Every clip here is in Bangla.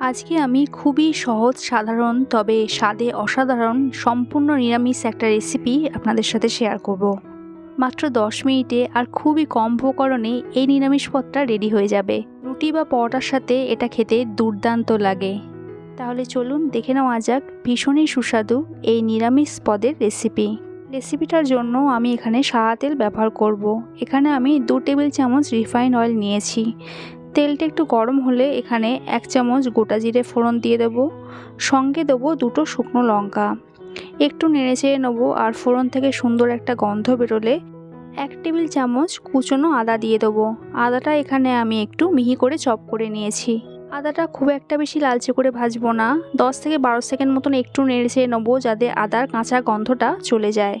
আজকে আমি খুবই সহজ, সাধারণ, তবে স্বাদে অসাধারণ, সম্পূর্ণ নিরামিষ একটা রেসিপি আপনাদের সাথে শেয়ার করব। মাত্র দশ মিনিটে আর খুবই কম উপকরণে এই নিরামিষ পদটা রেডি হয়ে যাবে রুটি বা পরোটার সাথে এটা খেতে দুর্দান্ত লাগে তাহলে চলুন দেখে নেওয়া যাক ভীষণই সুস্বাদু এই নিরামিষ পদের রেসিপি রেসিপিটার জন্য আমি এখানে সাদা তেল ব্যবহার করব। এখানে আমি দু টেবিল চামচ রিফাইন অয়েল নিয়েছি তেলটা একটু গরম হলে এখানে এক চামচ গোটা জিরে ফোড়ন দিয়ে দেবো। সঙ্গে দেবো দুটো শুকনো লঙ্কা। একটু নেড়ে চেড়ে নেব আর ফোড়ন থেকে সুন্দর একটা গন্ধ বেরোলে এক টেবিল চামচ কুচনো আদা দিয়ে দেবো। আদাটা এখানে আমি একটু মিহি করে চপ করে নিয়েছি। আদাটা খুব একটা বেশি লালচে করে ভাজবো না। দশ থেকে বারো সেকেন্ড মতন একটু নেড়ে চেড়ে নেব যাতে আদার কাঁচা গন্ধটা চলে যায়।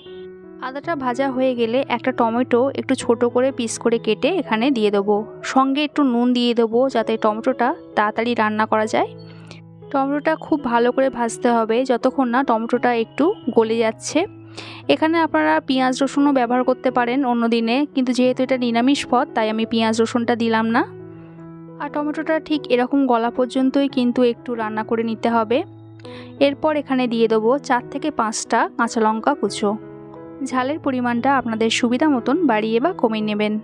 আদাটা ভাজা হয়ে গেলে একটা টমেটো একটু ছোট করে পিস করে কেটে এখানে দিয়ে দেবো। সঙ্গে একটু নুন দিয়ে দেবো যাতে টমেটোটা তাড়াতাড়ি রান্না করা যায়। টমেটোটা খুব ভালো করে ভাজতে হবে যতক্ষণ না টমেটোটা একটু গলে যাচ্ছে। এখানে আপনারা পেঁয়াজ রসুনও ব্যবহার করতে পারেন অন্য দিনে, কিন্তু যেহেতু এটা নিরামিষ পদ, তাই আমি পেঁয়াজ রসুনটা দিলাম না। আর টমেটোটা ঠিক এরকম গলা পর্যন্তই কিন্তু একটু রান্না করে নিতে হবে। এরপর এখানে দিয়ে দেবো চার থেকে পাঁচটা কাঁচা লঙ্কা কুচো। ঝালের পরিমাণটা আপনাদের সুবিধা মতন বাড়িয়ে বা কমিয়ে নেবেন।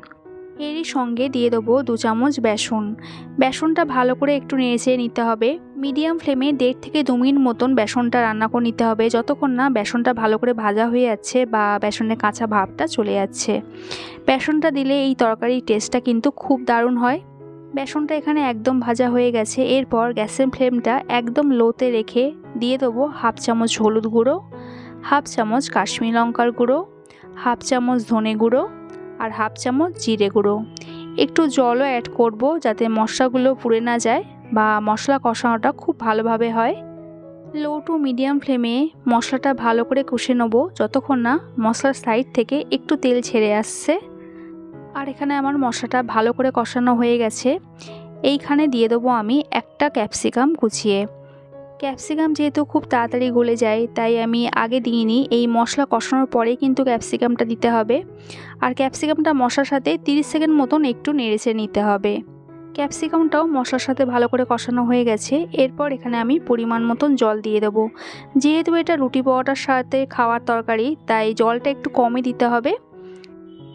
এরই সঙ্গে দিয়ে দেবো দু চামচ বেসন। বেসনটা ভালো করে একটু নেড়ে নিতে হবে। মিডিয়াম ফ্লেমে দেড় থেকে দু মিনিট মতন বেসনটা রান্না করে নিতে হবে, যতক্ষণ না বেসনটা ভালো করে ভাজা হয়ে যাচ্ছে বা বেসনের কাঁচা ভাবটা চলে যাচ্ছে। বেসনটা দিলে এই তরকারির টেস্টটা কিন্তু খুব দারুণ হয়। বেসনটা এখানে একদম ভাজা হয়ে গেছে। এরপর গ্যাসের ফ্লেমটা একদম লোতে রেখে দিয়ে দেবো হাফ চামচ হলুদ গুঁড়ো। হাফ চামচ কাশ্মীর লঙ্কার গুঁড়ো, হাফ চামচ ধনে গুঁড়ো আর হাফ চামচ জিরে গুঁড়ো। একটু জলও অ্যাড করব যাতে মশলাগুলো পুড়ে না যায় বা মশলা কষানোটা খুব ভালোভাবে হয়। লো টু মিডিয়াম ফ্লেমে মশলাটা ভালো করে কষে নেব যতক্ষণ না মশলার সাইড থেকে একটু তেল ছেড়ে আসছে। আর এখানে আমার মশলাটা ভালো করে কষানো হয়ে গেছে। এইখানে দিয়ে দেবো আমি একটা ক্যাপসিকাম কুচিয়ে। ক্যাপসিকাম যেহেতু খুব তাড়াতাড়ি গলে যায়, তাই আমি আগে দিইনি। এই মশলা কষানোর পরে কিন্তু ক্যাপসিকামটা দিতে হবে। আর ক্যাপসিকামটা মশলার সাথে 30 সেকেন্ড মতন একটু নেড়েছে নিতে হবে। ক্যাপসিকামটাও মশলার সাথে ভালো করে কষানো হয়ে গেছে। এরপর এখানে আমি পরিমাণ মতন জল দিয়ে দেবো। যেহেতু এটা রুটি পরোটার সাথে খাওয়ার তরকারি, তাই জলটা একটু কমই দিতে হবে।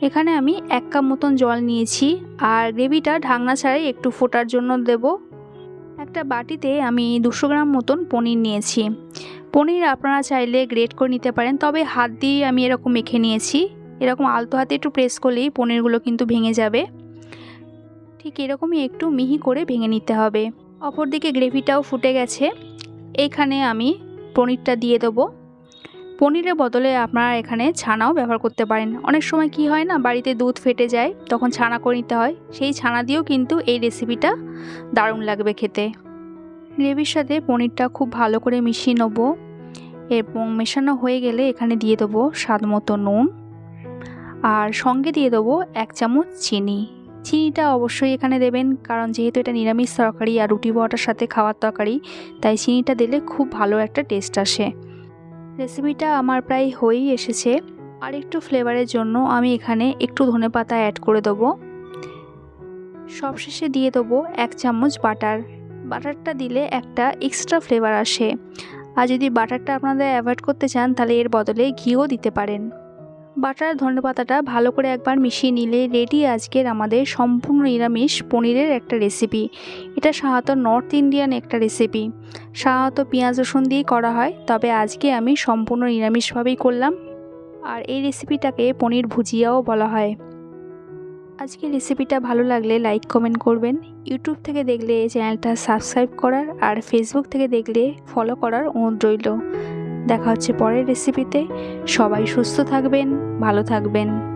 এখানে আমি এক কাপ মতন জল নিয়েছি। আর গ্রেভিটা ঢাকনা ছাড়াই একটু ফোটার জন্য দেবো। একটা বাটিতে আমি দুশো গ্রাম মতন পনির নিয়েছি। পনির আপনারা চাইলে গ্রেট করে নিতে পারেন, তবে হাত দিয়ে আমি এরকম মেখে নিয়েছি। এরকম আলতো হাতে একটু প্রেস করলেই পনিরগুলো কিন্তু ভেঙে যাবে। ঠিক এরকমই একটু মিহি করে ভেঙে নিতে হবে। অপরদিকে গ্রেভিটাও ফুটে গেছে। এখানে আমি পনিরটা দিয়ে দেবো। পনিরের বদলে আপনারা এখানে ছানাও ব্যবহার করতে পারেন। অনেক সময় কি হয় না, বাড়িতে দুধ ফেটে যায়, তখন ছানা করে নিতে হয়। সেই ছানা দিয়েও কিন্তু এই রেসিপিটা দারুণ লাগবে খেতে। গ্রেভির সাথে পনিরটা খুব ভালো করে মিশিয়ে নেব। এবং মেশানো হয়ে গেলে এখানে দিয়ে দেবো স্বাদ মতো নুন। আর সঙ্গে দিয়ে দেবো এক চামচ চিনি। চিনিটা অবশ্যই এখানে দেবেন, কারণ যেহেতু এটা নিরামিষ তরকারি আর রুটি বড়াটার সাথে খাওয়ার তরকারি, তাই চিনিটা দিলে খুব ভালো একটা টেস্ট আসে। রেসিপিটা আমার প্রায় হয়েই এসেছে। আর একটু ফ্লেভারের জন্য আমি এখানে একটু ধনে পাতা অ্যাড করে দেবো। সবশেষে দিয়ে দেবো এক চামচ বাটার। বাটারটা দিলে একটা এক্সট্রা ফ্লেভার আসে। আর যদি বাটারটা আপনাদের অ্যাভয়েড করতে চান, তাহলে এর বদলে ঘিও দিতে পারেন। বাটার ধনে পাতাটা ভালো করে একবার মিশিয়ে নিলে রেডি আজকের আমাদের সম্পূর্ণ নিরামিষ পনিরের একটা রেসিপি এটা সাধারণত নর্থ ইন্ডিয়ান একটা রেসিপি সাধারণত পেঁয়াজ, রসুন দিয়েই করা হয়, তবে আজকে আমি সম্পূর্ণ নিরামিষভাবেই করলাম। আর এই রেসিপিটাকে পনির ভুজিয়াও বলা হয়। আজকে রেসিপিটা ভালো লাগলে লাইক কমেন্ট করবেন। ইউটিউব থেকে দেখলে চ্যানেলটা সাবস্ক্রাইব করার আর ফেসবুক থেকে দেখলে ফলো করার অনুরোধ রইল। দেখা হচ্ছে পরের রেসিপিতে সবাই সুস্থ থাকবেন ভালো থাকবেন।